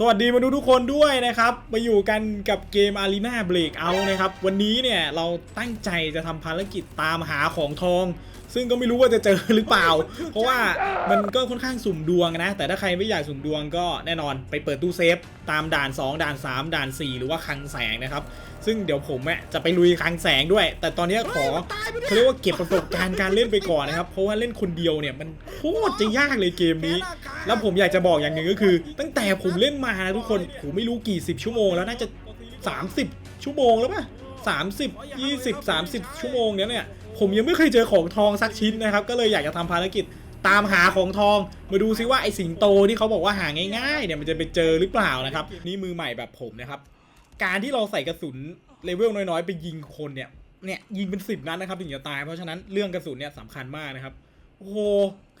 สวัสดีมาดูทุกคนด้วยนะครับ มาอยู่กันกับเกม Arena Breakout นะครับ วันนี้เนี่ยเราตั้งใจจะทำภารกิจตามหาของทอง ซึ่งก็ไม่รู้ว่าจะเจอหรือเปล่า เพราะว่ามันก็ค่อนข้างสุ่มดวงนะ แต่ถ้าใครไม่อยากสุ่มดวงก็แน่นอนไปเปิดตู้เซฟ ตามด่าน 2 ด่าน 3 ด่าน 4 หรือว่าคลังแสงนะครับ ซึ่งเดี๋ยวผมเนี่ยจะไปลุยคลังแสงด้วย แต่ตอนนี้ขอเขาเรียกว่าเก็บประสบการณ์การเล่นไปก่อนนะครับ เพราะว่าเล่นคนเดียวเนี่ยมันโคตรจะยากเลยเกมนี้ แล้วผมอยากจะบอกอย่างหนึ่งก็คือ ตั้งแต่ผมเล่นมานะทุกคนผมไม่รู้กี่สิบชั่วโมงแล้วน่าจะ 30 ชั่วโมงแล้วป่ะ30 20 30 ชั่วโมงเนี้ยเนี่ยผมยังไม่เคยเจอของทองสักชิ้นนะครับ ก็เลยอยากจะทำภารกิจตามหาของทองมาดูซิว่าไอสิงโตที่เขาบอกว่าหาง่ายๆเนี่ยมันจะไปเจอหรือเปล่านะครับ นี่มือใหม่แบบผมนะครับ การที่เราใส่กระสุน เลเวลน้อยๆ ไปยิงคนเนี่ยเนี่ยยิงเป็นสิบนัดนะครับถึงจะตายเพราะฉะนั้นเรื่องกระสุนเนี่ยสำคัญมากนะครับโอ้โห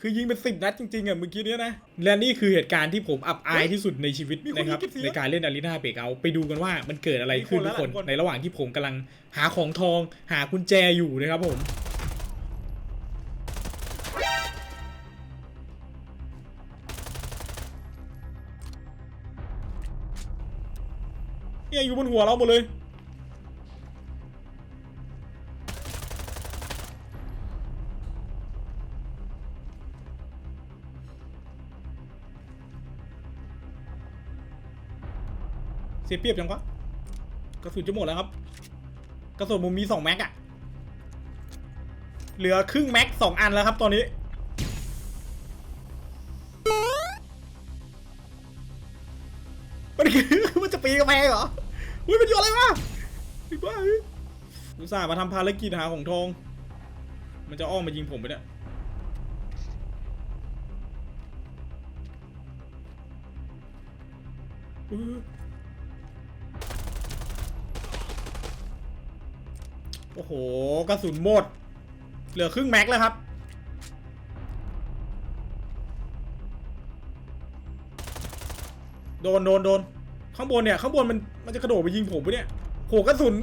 คือยิงเป็นสิบนัดจริงๆอะเมื่อกี้เนี้ยนะและนี่คือเหตุการณ์ที่ผมอับอายที่สุดในชีวิตนะครับในการเล่นอารีนาเบรกเอาไปดูกันว่ามันเกิดอะไรขึ้นทุกคนในระหว่างที่ผมกำลังหาของทองหากุญแจอยู่นะครับผมเนี่ยอยู่บนหัวเราหมดเลย เสียเปรียบจังวะกระสุนจะหมดแล้วครับ กระสุนผมมีสองแม็กอะเหลือครึ่งแม็กสองอันแล้วครับตอนนี้มันคือมันจะปีนกระแพงเหรออุ้ยมันอยู่อะไรวะไอ้บ้าอุตส่าห์มาทำภารกิจหาของทอง มันจะอ้อมมายิงผมไปเนี่ย โอ้โห กระสุนหมด เหลือครึ่งแม็กแล้วครับ โดนโดนโดนข้างบนเนี่ยข้างบนมันมันจะกระโดดไปยิงผมปะเนี่ยโหกระสุน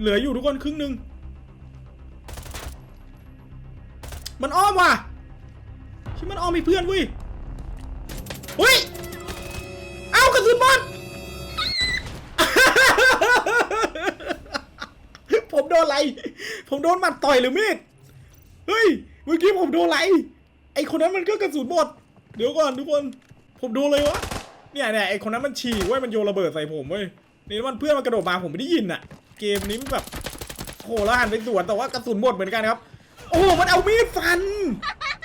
เหลืออยู่ทุกคนครึ่งหนึ่งมันอ้อมว่ะชิมันอ้อมให้เพื่อนเว้ย ผมโดนหมัดต่อยหรือมีดเฮ้ยเมื่อกี้ผมโดนอะไรไอคนนั้นมันก็กระสุนหมดเดี๋ยวก่อนทุกคนผมโดนเลยวะเนี่ยเนี่ยไอคนนั้นมันฉี่เว้ยมันโยนระเบิดใส่ผมเว้ยนี่มันเพื่อนมันกระโดดมาผมไม่ได้ยินอะเกมนี้มันแบบโหแล้วหันไปสวนแต่ว่ากระสุนหมดเหมือนกันครับ โอ้โหมันเอามีดฟัน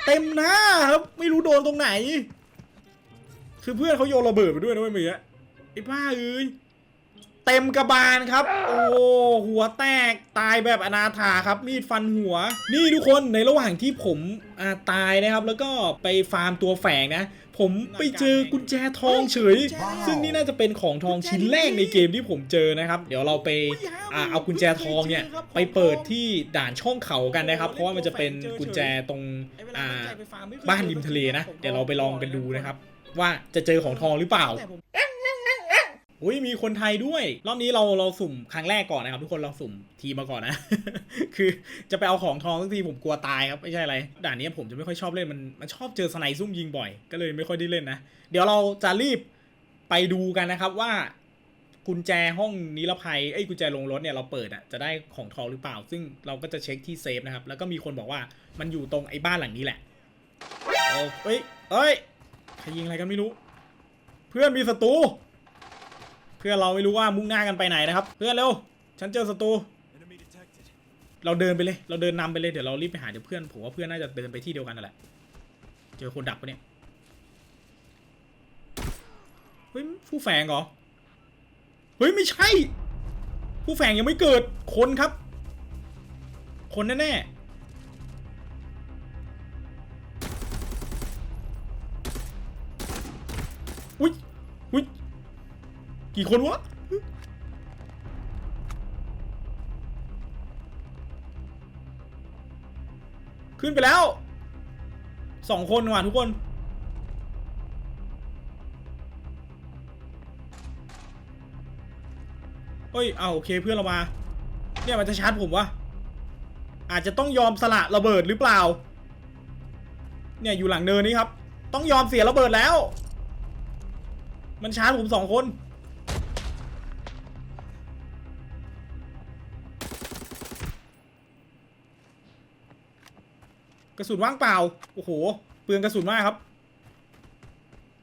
เต็มหน้าครับไม่รู้โดนตรงไหน คือเพื่อนเขาโยนระเบิดไปด้วยนะเว้ยเมื่อกี้ไอ้บ้าเอ้ย เต็มกระบาลครับ โอ้หัวแตกตายแบบอนาถาครับ มีดฟันหัว นี่ทุกคนในระหว่างที่ผมอ่าตายนะครับ แล้วก็ไปฟาร์มตัวแฝงนะ ผมไปเจอกุญแจทองเฉย ซึ่งนี่น่าจะเป็นของทองชิ้นแรกในเกมที่ผมเจอนะครับ เดี๋ยวเราไปอ่าเอากุญแจทองเนี่ยไปเปิดที่ด่านช่องเขากันนะครับ เพราะว่ามันจะเป็นกุญแจตรงอ่าบ้านริมทะเลนะ เดี๋ยวเราไปลองกันดูนะครับ ว่าจะเจอของทองหรือเปล่า อุ้ยมีคนไทยด้วย รอบนี้เราเราสุ่มครั้งแรกก่อนนะครับทุกคนเราสุ่มทีมมาก่อนนะ คือจะไปเอาของทองทั้งทีผมกลัวตายครับไม่ใช่อะไรด่านนี้ผมจะไม่ค่อยชอบเล่นมันมันชอบเจอสไนซุ่มยิงบ่อย ก็เลยไม่ค่อยได้เล่นนะ เดี๋ยวเราจะรีบไปดูกันนะครับว่ากุญแจห้องนิรภัยไอ้กุญแจลงรถเนี่ยเราเปิดอะจะได้ของทองหรือเปล่า ซึ่งเราก็จะเช็คที่เซฟนะครับแล้วก็มีคนบอกว่ามันอยู่ตรงไอ้บ้านหลังนี้แหละโอ้เอ้ยเอ้ยใครยิงอะไรกันไม่รู้ เพื่อนมีศัตรู เพื่อเราไม่รู้ว่ามุ่งหน้ากันไปไหนนะครับ เพื่อนเร็ว ฉันเจอศัตรู เราเดินไปเลย เราเดินนำไปเลย เดี๋ยวเรารีบไปหาเดี๋ยวเพื่อน ผมว่าเพื่อนน่าจะเดินไปที่เดียวกันนั่นแหละ เจอคนดักปะเนี่ย เฮ้ย ผู้แฝงเหรอ เฮ้ย ไม่ใช่ ผู้แฝงยังไม่เกิด คนครับ คนแน่ๆ กี่คนวะขึ้นไปแล้วสองคนว่ะทุกคน เฮ้ย เอาโอเคเพื่อนเรามา เนี่ยมันจะชาร์จผมวะ อาจจะต้องยอมสละระเบิดหรือเปล่า เนี่ยอยู่หลังเนินนี้ครับ ต้องยอมเสียระเบิดแล้ว มันชาร์จผมสองคน กระสุนว่างเปล่า โอ้โห เปลืองกระสุนมากครับ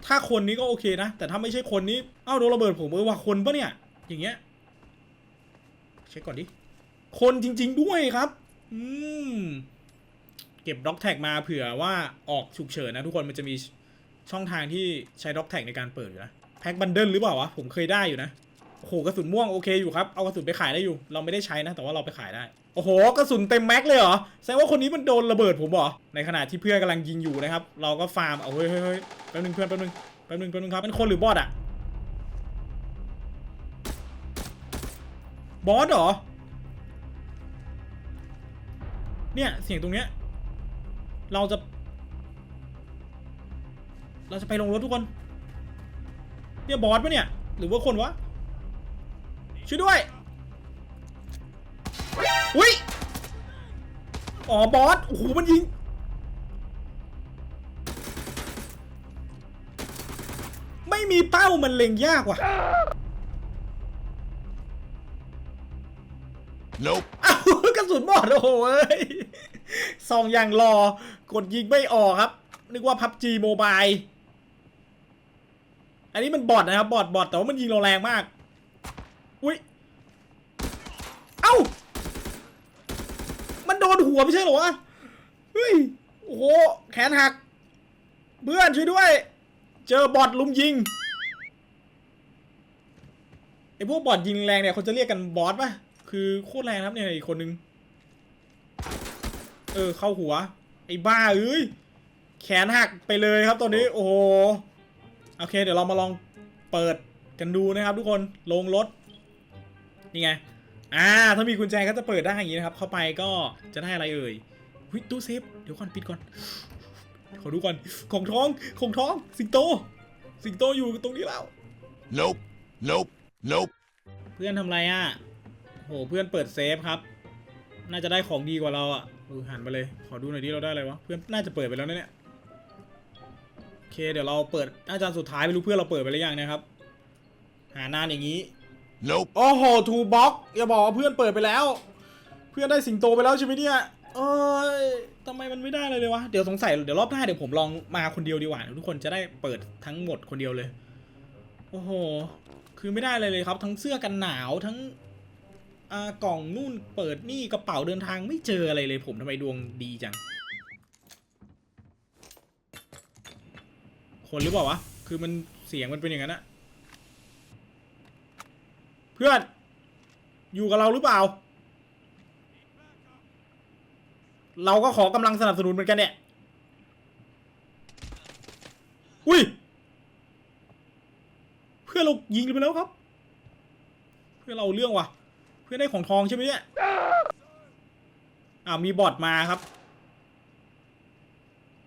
ถ้าคนนี้ก็โอเคนะ แต่ถ้าไม่ใช่คนนี้ เอ้าโดนระเบิดผมเออว่าคนปะเนี่ย อย่างเงี้ย เช็คก่อนดิ คนจริง ๆ ด้วยครับ อืม เก็บด็อกแท็กมาเผื่อว่าออกฉุกเฉินนะทุกคน มันจะมีช่องทางที่ใช้ด็อกแท็กในการเปิดอยู่นะ แพ็คบันเดิลหรือเปล่าวะ ผมเคยได้อยู่นะ โอ้โหกระสุนม่วงโอเคอยู่ครับ เอากระสุนไปขายได้อยู่ เราไม่ได้ใช้นะ แต่ว่าเราไปขายได้ โอ้โห กระสุนเต็มแม็กเลยเหรอ แสดงว่าคนนี้มันโดนระเบิดผมเหรอ ในขณะที่เพื่อนกำลังยิงอยู่นะครับ เราก็ฟาร์ม เอาเฮ้ยเฮ้ยเฮ้ยแป๊บนึงเพื่อนแป๊บนึงแป๊บนึงแป๊บนึงครับเป็นคนหรือบอสอะบอสเหรอ เนี่ยเสียงตรงเนี้ย เราจะ เราจะไปลงรถทุกคน เนี่ยบอสปะเนี่ย หรือว่าคนวะ ช่วยด้วยอุ้ยอ๋อบอสโอ้โหมันยิงไม่มีเป้ามันเล็งยากว่ะ Nope. อ้าวกระสุนหมดโอ้โหเอ้ยซองอย่างรอกดยิงไม่ออกครับ นึกว่าพับจีโมบายอันนี้มันบอทนะครับบอทบอทแต่ว่ามันยิงเราแรงมาก อุ้ย เอ้า มันโดนหัวไม่ใช่เหรอวะ เฮ้ย โอ้โห แขนหัก เพื่อนช่วยด้วย เจอบอทลุมยิง ไอพวกบอทยิงแรงเนี่ยเขาจะเรียกกันบอสป่ะ คือโคตรแรงครับเนี่ยอีกคนนึง เออ เข้าหัว ไอ้บ้าเอ้ย แขนหักไปเลยครับตอนนี้ โอ้โห โอเค เดี๋ยวเรามาลองเปิดกันดูนะครับทุกคน ลงรถ นี่ไง อ่า ถ้ามีกุญแจก็จะเปิดได้อย่างนี้นะครับ เข้าไปก็จะได้อะไรเอ่ยวิตู้เซฟ เดี๋ยวก่อนปิดก่อน ขอดูก่อน ของท้อง ของท้อง สิงโต สิงโตอยู่ตรงนี้แล้ว Nope. Nope. Nope. เพื่อนทำไรอะ โห เพื่อนเปิดเซฟครับ น่าจะได้ของดีกว่าเราอะเออหันมาเลย ขอดูหน่อยดิเราได้อะไรวะ เพื่อนน่าจะเปิดไปแล้วนะเนี่ยโอเค เดี๋ยวเราเปิดอาจารย์สุดท้ายไม่รู้เพื่อนเราเปิดไปหรือยังนะครับ หานานอย่างนี้ Nope. โอ้โหทูบ็อกอย่าบอกว่าเพื่อนเปิดไปแล้ว เพื่อนได้สิงโตไปแล้วใช่ไหมเนี่ยเอ้ยทำไมมันไม่ได้เลยเลยวะ เดี๋ยวสงสัยเดี๋ยวรอบหน้าเดี๋ยวผมลองมาคนเดียวดีกว่าทุกคนจะได้เปิดทั้งหมดคนเดียวเลย โอ้โห คือไม่ได้เลยเลยครับ ทั้งเสื้อกันหนาวทั้งอ่ากล่องนู่นเปิดนี่กระเป๋าเดินทางไม่เจออะไรเลย ผมทำไมดวงดีจัง คนหรือเปล่าวะ คือมันเสียงมันเป็นอย่างนั้นอะ เพื่อน อยู่กับเราหรือเปล่า เราก็ขอกำลังสนับสนุนเหมือนกันเนี่ย อุ้ย เพื่อนเรายิงไปแล้วครับ เพื่อนเราเรื่องว่ะ เพื่อนได้ของทองใช่ไหมเนี่ยอ้ามีบอทมาครับ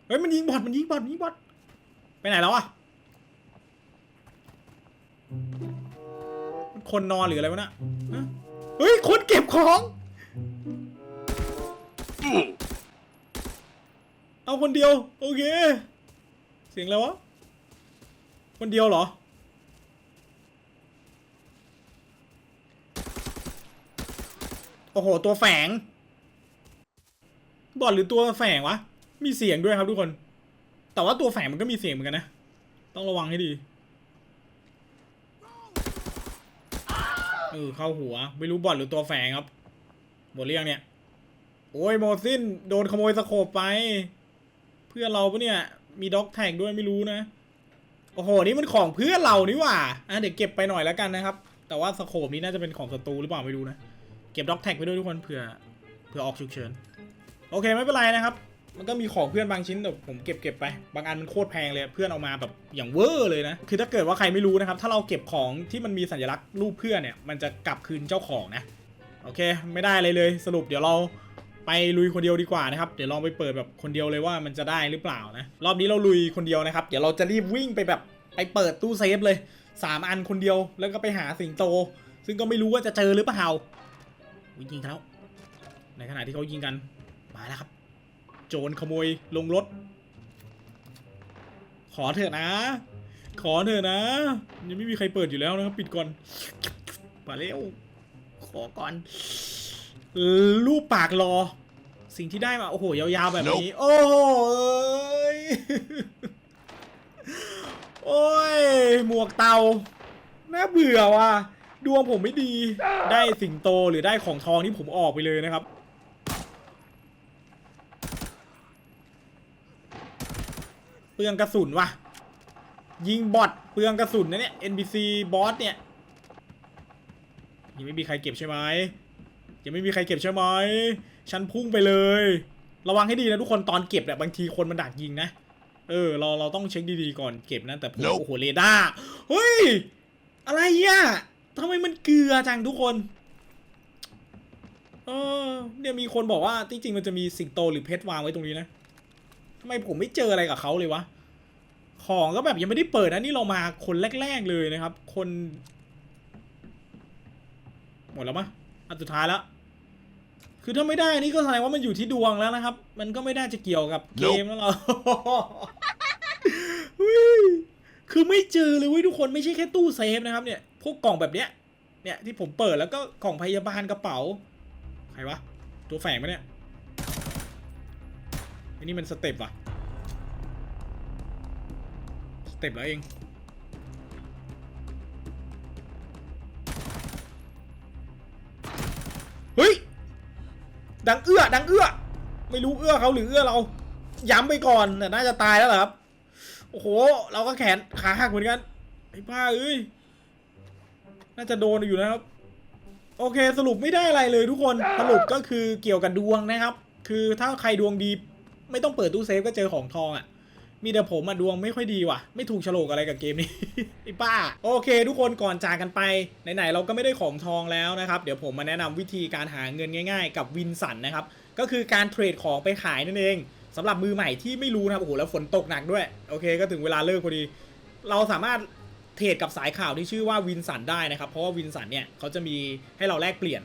เฮ้ยมันยิงบอทมันยิงบอทมันยิงบอทไปไหนแล้วอะ คนนอนหรืออะไรวะน่ะเฮ้ยคนเก็บของเอาคนเดียวโอเค เสียงอะไรวะคนเดียวเหรอโอ้โห ตัวแฝง บอดหรือตัวแฝงวะ มีเสียงด้วยครับทุกคน แต่ว่าตัวแฝงมันก็มีเสียงเหมือนกันนะ ต้องระวังให้ดี เออเข้าหัว ไม่รู้บอดหรือตัวแฝงครับ หมดเรื่องเนี่ย โอ้ยโมซินโดนขโมยสโคปไป เพื่อนเราปะเนี่ย มีด็อกแท็กด้วยไม่รู้นะ โอ้โห นี่มันของเพื่อนเรานี่หว่าอะเดี๋ยวเก็บไปหน่อยแล้วกันนะครับ แต่ว่าสโคปนี้น่าจะเป็นของศัตรูหรือเปล่าไม่รู้นะ เก็บด็อกแท็กไปด้วยทุกคนเผื่อ เผื่อออกฉุกเฉิน โอเคไม่เป็นไรนะครับ มันก็มีของเพื่อนบางชิ้นแต่ผมเก็บเก็บไป บางอันมันโคตรแพงเลยเพื่อนเอามาแบบอย่างเวอร์เลยนะ คือถ้าเกิดว่าใครไม่รู้นะครับ ถ้าเราเก็บของที่มันมีสัญลักษณ์รูปเพื่อนเนี่ย มันจะกลับคืนเจ้าของนะ โอเค ไม่ได้เลยเลย สรุปเดี๋ยวเราไปลุยคนเดียวดีกว่านะครับ เดี๋ยวลองไปเปิดแบบคนเดียวเลยว่ามันจะได้หรือเปล่านะ รอบนี้เราลุยคนเดียวนะครับ เดี๋ยวเราจะรีบวิ่งไปแบบไปเปิดตู้เซฟเลยสามอันคนเดียว แล้วก็ไปหาสิงโต ซึ่งก็ไม่รู้ว่าจะเจอหรือเปล่าอุ๊ยยิงเขาล้วในขณะที่เขายิงกัน มาแล้วครับ โจรขโมยลงรถ ขอเถอะนะ ขอเถอะนะ ยังไม่มีใครเปิดอยู่แล้วนะครับ ปิดก่อนมาเร็วขอก่อนเออรูปปากรอ สิ่งที่ได้มา โอ้โห ยาวๆ แบบนี้โอ้โหเอ้ยโอ้ย หมวกเตา น่าเบื่อว่ะ ดวงผมไม่ดี ได้สิงโตหรือได้ของทองที่ผมออกไปเลยนะครับ ปลืองกระสุนว่ะยิงบอทเปลืองกระสุนนะเนี่ย NPC บอสเนี่ยยังไม่มีใครเก็บใช่ไหมยังไม่มีใครเก็บใช่ไหมฉันพุ่งไปเลย ระวังให้ดีนะทุกคนตอนเก็บเนี่ยบางทีคนมันดักยิงนะเออเราเราต้องเช็คดีๆก่อนเก็บนะแต่ผม Nope โอ้โหเรดาร์เฮ้ยอะไรอะทำไมมันเกลือจังทุกคนเออเนี่ยมีคนบอกว่าจริงๆมันจะมีสิงโตหรือเพชรวางไว้ตรงนี้นะ ทำไมผมไม่เจออะไรกับเขาเลยวะ ของก็แบบยังไม่ได้เปิดนะนี่เรามาคนแรก ๆเลยนะครับ คน หมดแล้วมะอันสุดท้ายแล้วคือถ้าไม่ได้นี่ก็แสดงว่ามันอยู่ที่ดวงแล้วนะครับ มันก็ไม่ได้จะเกี่ยวกับเกมแล้วเราเฮ้ยคือไม่เจอเลยเว้ยทุกคนไม่ใช่แค่ตู้เซฟนะครับเนี่ย พวกกล่องแบบเนี้ย เนี่ยที่ผมเปิดแล้วก็กล่องพยาบาลกระเป๋า ใครวะ ตัวแฝงไหมเนี่ยไอ้นี่มันสเต็ปวะสเต็ปแล้วเองเฮ้ยดังเอื้อดังเอื้อไม่รู้เอื้อเขาหรือเอื้อเราย้ำไปก่อนแต่น่าจะตายแล้วเหรอครับโอ้โห เราก็แขนขาหักเหมือนกันไอ้บ้าเอ้ยน่าจะโดนอยู่นะครับ โอเคสรุปไม่ได้อะไรเลยทุกคนสรุปก็คือเกี่ยวกับดวงนะครับ คือถ้าใครดวงดี ไม่ต้องเปิดตู้เซฟก็เจอของทองอะ่ะมีแต่ผมอะดวงไม่ค่อยดีว่ะ ไม่ถูกโฉลกอะไรกับเกมนี้ไอ้ป้า โอเค ทุกคนก่อนจากกันไป ไหนๆเราก็ไม่ได้ของทองแล้วนะครับ เดี๋ยวผมมาแนะนำวิธีการหาเงินง่าย ๆ กับวินสันนะครับ ก็คือการเทรดของไปขายนั่นเองสำหรับมือใหม่ที่ไม่รู้นะครับโอ้โหแล้วฝนตกหนักด้วย โอเค ก็ถึงเวลาเลิกพอดี เราสามารถเทรดกับสายข่าวที่ชื่อว่าวินสันได้นะครับเพราะว่าวินสันเนี่ยเขาจะมีให้เราแลกเปลี่ยน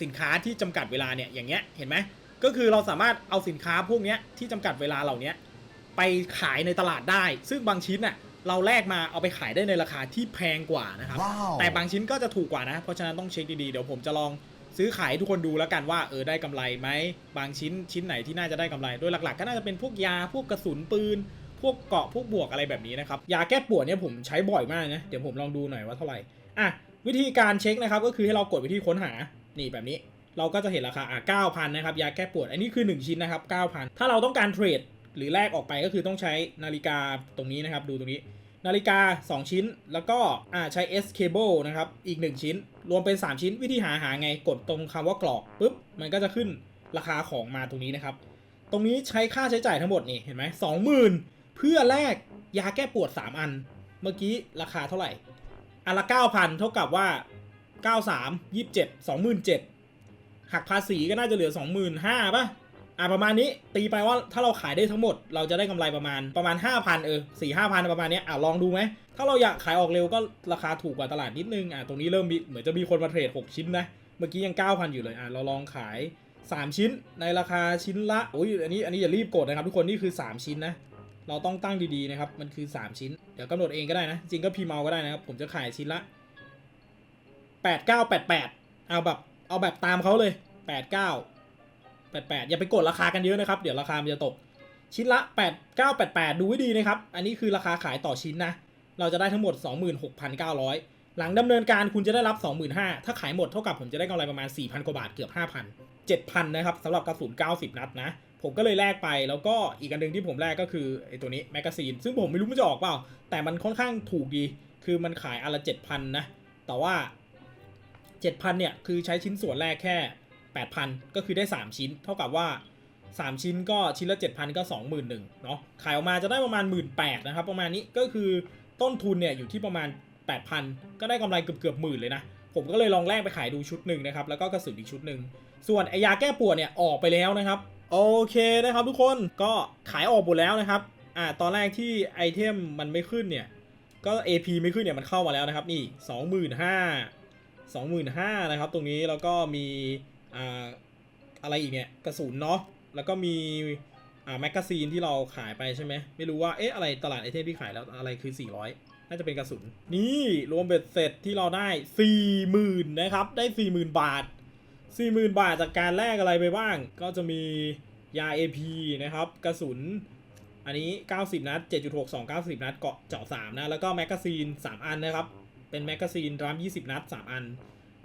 สินค้าที่จำกัดเวลาเนี่ยอย่างเงี้ยเห็นไหม ก็คือเราสามารถเอาสินค้าพวกเนี้ยที่จำกัดเวลาเหล่าเนี้ยไปขายในตลาดได้ ซึ่งบางชิ้นน่ะเราแลกมาเอาไปขายได้ในราคาที่แพงกว่านะครับ Wow แต่บางชิ้นก็จะถูกกว่านะ เพราะฉะนั้นต้องเช็คดีๆ เดี๋ยวผมจะลองซื้อขายให้ทุกคนดูแล้วกันว่าเออได้กำไรไหม บางชิ้นชิ้นไหนที่น่าจะได้กำไร โดยหลักๆ ก็น่าจะเป็นพวกยาพวกกระสุนปืน พวกเกราะพวกบวกอะไรแบบนี้นะครับ ยาแก้ปวดเนี่ยผมใช้บ่อยมากนะ เดี๋ยวผมลองดูหน่อยว่าเท่าไหร่ อะวิธีการเช็คนะครับก็คือให้เรากดไปที่ค้นหา นี่แบบนี้ เราก็จะเห็นราคาอะ9,000นะครับยาแก้ปวดอันนี้คือ 1 ชิ้นนะครับ9,000ถ้าเราต้องการเทรดหรือแลกออกไปก็คือต้องใช้นาฬิกาตรงนี้นะครับดูตรงนี้ นาฬิกา 2 ชิ้น แล้วก็อ่าใช้ S cable นะครับอีก 1 ชิ้น รวมเป็น 3 ชิ้นวิธีหาหาไงกดตรงคำว่ากรอกปุ๊บมันก็จะขึ้นราคาของมาตรงนี้นะครับ ตรงนี้ใช้ค่าใช้จ่ายทั้งหมดนี่เห็นไหมสองหมื่นเพื่อแลกยาแก้ปวด 3 อัน เมื่อกี้ราคาเท่าไหร่อันละ9,000 เท่ากับว่า 93 27 27 หักภาษีก็น่าจะเหลือ 25,000ป่ะอ่าประมาณนี้ตีไปว่าถ้าเราขายได้ทั้งหมด เราจะได้กำไรประมาณประมาณ 5,000 เออสี่ห้าพันประมาณเนี้ยอ่าลองดูไหมถ้าเราอยากขายออกเร็วก็ราคาถูกกว่าตลาดนิดนึงอ่าตรงนี้เริ่มมีเหมือนจะมีคนมาเทรด6 ชิ้นนะเมื่อกี้ยัง 9,000 อยู่เลยอ่าเราลองขาย 3 ชิ้นในราคาชิ้นละโอ้ยอันนี้อันนี้อย่ารีบกดนะครับทุกคนนี่คือ 3 ชิ้นนะเราต้องตั้งดีๆนะครับมันคือ 3 ชิ้นเดี๋ยวกำหนดเองก็ได้นะจริงก็พิมพ์เอาก็ได้นะครับผมจะขายชิ้นละ 8988 เอาแบบ เอาแบบตามเขาเลย 89 88 อย่าไปกดราคากันเยอะนะครับ เดี๋ยวราคามันจะตก ชิ้นละ 8988 ดูให้ดีนะครับ อันนี้คือราคาขายต่อชิ้นนะ เราจะได้ทั้งหมด 26,900 หลังดำเนินการคุณจะได้รับ 25,000 ถ้าขายหมดเท่ากับผมจะได้กำไรประมาณ 4,000 กว่าบาทเกือบ 5,000 7,000 นะครับสำหรับกระสุน 90 นัดนะ ผมก็เลยแลกไป แล้วก็อีกอันหนึงที่ผมแลกก็คือไอ้ตัวนี้แมกกาซีน ซึ่งผมไม่รู้มันจะออกเปล่า แต่มันค่อนข้างถูกดี คือมันขายอันละ7,000นะ แต่ว่า 7,000เนี่ยคือใช้ชิ้นส่วนแรกแค่ 8,000 ก็คือได้ 3 ชิ้น เท่ากับว่า 3 ชิ้นก็ชิ้นละ 7,000 ก็21,000เนาะขายออกมาจะได้ประมาณ 18,000นะครับประมาณนี้ก็คือต้นทุนเนี่ยอยู่ที่ประมาณ 8,000 ก็ได้กำไรเกือบเกือบหมื่นเลยนะ ผมก็เลยลองแลกไปขายดูชุดหนึ่งนะครับแล้วก็กระสุนอีกชุดหนึ่งส่วนไอยาแก้ปวดเนี่ยออกไปแล้วนะครับโอเคนะครับทุกคนก็ขายออกหมดแล้วนะครับอ่าตอนแรกที่ไอเทมมันไม่ขึ้นเนี่ยก็ AP ไม่ขึ้นเนี่ยมันเข้ามาแล้วนะครับนี่ 25,000 25,000นะครับตรงนี้แล้วก็มีอ่าอะไรอีกเนี่ยกระสุนเนาะแล้วก็มีอ่าแมกกาซีนที่เราขายไปใช่ไหมไม่รู้ว่าเอ๊ะอะไรตลาดไอเทมที่ขายแล้วอะไรคือ 400 น่าจะเป็นกระสุน นี่รวมเบ็ดเสร็จที่เราได้ 40,000นะครับได้ 40,000 บาท 40,000 บาทจากการแลกอะไรไปบ้าง ก็จะมียา AP นะครับกระสุนอันนี้ 90 นัด 7.62 90 นัดเกาะเจาะ3นะ แล้วก็แมกกาซีน 3 อันนะครับ เป็นแมกกาซีนราม20นัด3อัน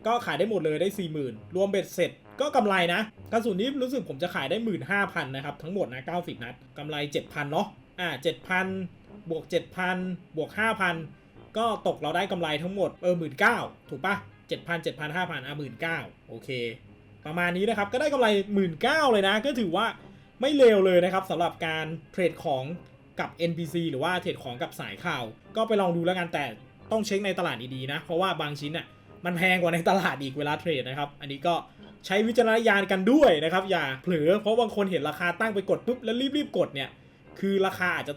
ก็ขายได้หมดเลยได้40,000รวมเบ็ดเสร็จก็กำไรนะกระสุนนี้รู้สึกผมจะขายได้15,000นะครับทั้งหมดนะ90นัดกำไร7,000เนาะอ่า7,000บวก7,000บวก5,000ก็ตกเราได้กำไรทั้งหมดเออ19,000ถูกปะ7,000 7,000 5,000อะ19,000โอเค ประมาณนี้นะครับก็ได้กำไร19,000เลยนะ ก็ถือว่าไม่เลวเลยนะครับสำหรับการเทรดของกับ NPC หรือว่าเทรดของกับสายข่าว ก็ไปลองดูแล้วกันแต่ ต้องเช็คในตลาดดีๆนะ เพราะว่าบางชิ้นอะมันแพงกว่าในตลาดอีกเวลาเทรดนะครับ อันนี้ก็ใช้วิจารณญาณกันด้วยนะครับ อย่าเผลอเพราะบางคนเห็นราคาตั้งไปกดปุ๊บแล้วรีบๆกดเนี่ย คือราคาอาจจะ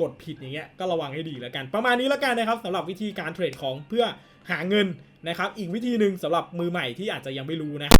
กดผิดอย่างเงี้ยก็ระวังให้ดีแล้วกัน ประมาณนี้แล้วกันนะครับสำหรับวิธีการเทรดของเพื่อหาเงินนะครับ อีกวิธีหนึ่งสำหรับมือใหม่ที่อาจจะยังไม่รู้นะ